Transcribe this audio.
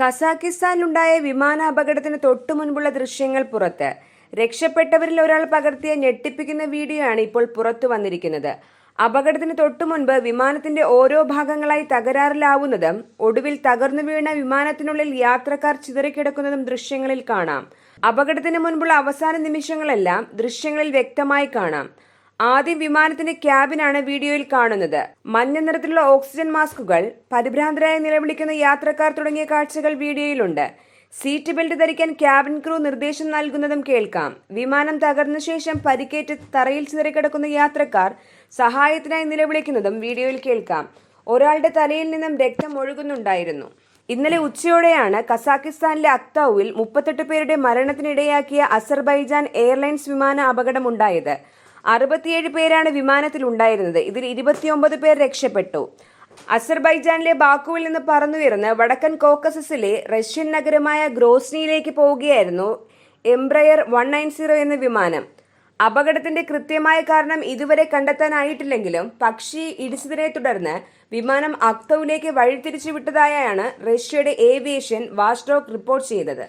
കസാക്കിസ്ഥാനിലുണ്ടായ വിമാന അപകടത്തിന് തൊട്ടു മുൻപുള്ള ദൃശ്യങ്ങൾ പുറത്ത്. രക്ഷപ്പെട്ടവരിൽ ഒരാൾ പകർത്തിയ ഞെട്ടിപ്പിക്കുന്ന വീഡിയോ ആണ് ഇപ്പോൾ പുറത്തു വന്നിരിക്കുന്നത്. അപകടത്തിന് തൊട്ടു മുൻപ് വിമാനത്തിന്റെ ഓരോ ഭാഗങ്ങളായി തകരാറിലാവുന്നതും ഒടുവിൽ തകർന്നു വീണ വിമാനത്തിനുള്ളിൽ യാത്രക്കാർ ചിതറിക്കിടക്കുന്നതും ദൃശ്യങ്ങളിൽ കാണാം. അപകടത്തിന് മുൻപുള്ള അവസാന നിമിഷങ്ങളെല്ലാം ദൃശ്യങ്ങളിൽ വ്യക്തമായി കാണാം. ആദ്യം വിമാനത്തിന്റെ ക്യാബിനാണ് വീഡിയോയിൽ കാണുന്നത്. മഞ്ഞ നിറത്തിലുള്ള ഓക്സിജൻ മാസ്കുകൾ പരിഭ്രാന്തരായി നിലവിളിക്കുന്ന യാത്രക്കാർ തുടങ്ങിയ കാഴ്ചകൾ വീഡിയോയിലുണ്ട്. സീറ്റ് ബെൽറ്റ് ധരിക്കാൻ ക്യാബിൻ ക്രൂ നിർദ്ദേശം നൽകുന്നതും കേൾക്കാം. വിമാനം തകർന്ന ശേഷം പരിക്കേറ്റ് തറയിൽ ചിതറിക്കിടക്കുന്ന യാത്രക്കാർ സഹായത്തിനായി നിലവിളിക്കുന്നതും വീഡിയോയിൽ കേൾക്കാം. ഒരാളുടെ തലയിൽ നിന്നും രക്തം ഒഴുകുന്നുണ്ടായിരുന്നു. ഇന്നലെ ഉച്ചയോടെയാണ് കസാക്കിസ്ഥാനിലെ അക്തൌവിൽ മുപ്പത്തെട്ട് പേരുടെ മരണത്തിനിടയാക്കിയ അസർബൈജാൻ എയർലൈൻസ് വിമാന അപകടമുണ്ടായത്. അറുപത്തിയേഴ് പേരാണ് വിമാനത്തിൽ ഉണ്ടായിരുന്നത് ഇതിൽ ഇരുപത്തിയൊമ്പത് പേർ രക്ഷപ്പെട്ടു. അസർബൈജാനിലെ ബാക്കുവിൽ നിന്ന് പറന്നുയർന്ന് വടക്കൻ കോക്കസസിലെ റഷ്യൻ നഗരമായ ഗ്രോസ്നിയിലേക്ക് പോവുകയായിരുന്നു എംബ്രയർ വൺ നയൻ സീറോ എന്ന വിമാനം. അപകടത്തിന്റെ കൃത്യമായ കാരണം ഇതുവരെ കണ്ടെത്താനായിട്ടില്ലെങ്കിലും പക്ഷി ഇടിച്ചതിനെ തുടർന്ന് വിമാനം അക്തൌവിലേക്ക് വഴിതിരിച്ചു വിട്ടതായാണ് റഷ്യയുടെ ഏവിയേഷൻ വാസ്റ്റോക്ക് റിപ്പോർട്ട് ചെയ്തത്.